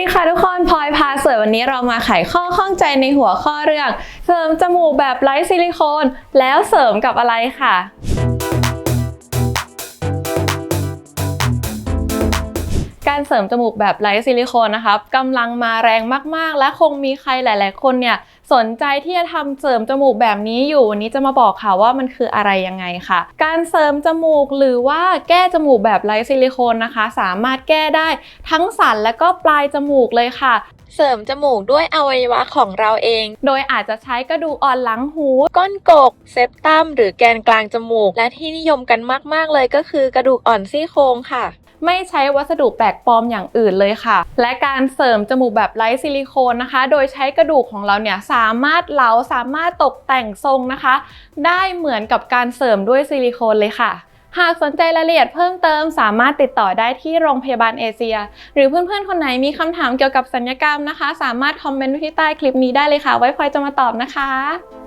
ดีค่ะทุกคนพลอยพาเสิร์วันนี้เรามาไขข้อข้องใจในหัวข้อเรื่อง เสริมจมูกแบบไร้ซิลิโคน แล้วเสริมกับอะไรค่ะ การเสริมจมูกแบบไร้ซิลิโคนนะครับกำลังมาแรงมากๆ และคงมีใครหลาย ๆ คนเนี่ยสนใจที่จะทำเสริมจมูกแบบนี้อยู่วันนี้จะมาบอกค่ะว่ามันคืออะไรยังไงค่ะ การเสริมจมูกหรือว่าแก้จมูกแบบไร้ซิลิโคนนะคะ สามารถแก้ได้ทั้งสันและก็ปลายจมูกเลยค่ะ เสริมจมูกด้วยอวัยวะของเราเอง โดยอาจจะใช้กระดูกอ่อนหลังหู ก้นกก เซปตัม หรือแกนกลางจมูก และที่นิยมกันมาก ๆ เลยก็คือกระดูกอ่อนซี่โครงค่ะไม่ใช้วัสดุแปลกปลอมอย่างอื่นเลยค่ะ และการเสริมจมูกแบบไร้ซิลิโคนนะคะ โดยใช้กระดูกของเราเนี่ยสามารถเหลาสามารถตกแต่งทรงนะคะ ได้เหมือนกับการเสริมด้วยซิลิโคนเลยค่ะ หากสนใจรายละเอียดเพิ่มเติมสามารถติดต่อได้ที่โรงพยาบาลเอเชีย หรือเพื่อนๆ คนไหนมีคำถามเกี่ยวกับสัญญกรรมนะคะ สามารถคอมเมนต์ที่ใต้คลิปนี้ได้เลยค่ะ ไว้พลอยจะมาตอบนะคะ